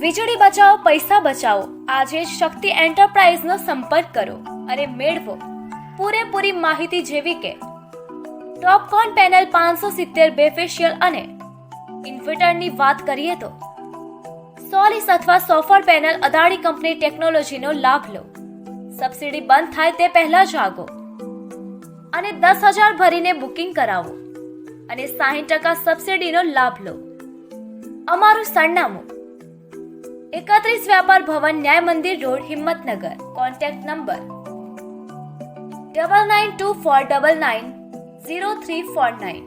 વીજળી બચાવો, પૈસા બચાવો. આજે જ શક્તિ એન્ટરપ્રાઇઝનો સંપર્ક કરો અને મેળવો. પૂરેપૂરી માહિતી જેવી કે ટોપકોન પેનલ પાંચસો સિત્તેર બે ફેશિયલ અને ઇન્વર્ટરની વાત કરીએ તો સોલિસ અથવા સોફર પેનલ અદાણી કંપની ટેકનોલોજીનો લાભ લો. સબસિડી બંધ થાય તે પહેલા જ આગો. અને દસ હજાર ભરીને બુકિંગ કરાવો. અને સાહીઠ ટકા સબસિડીનો લાભ લો. અમારું સરનામું એકત્રીસ Vyapar Bhavan Nyay Mandir road Himmatnagar. Contact number double nine two four double nine zero three four nine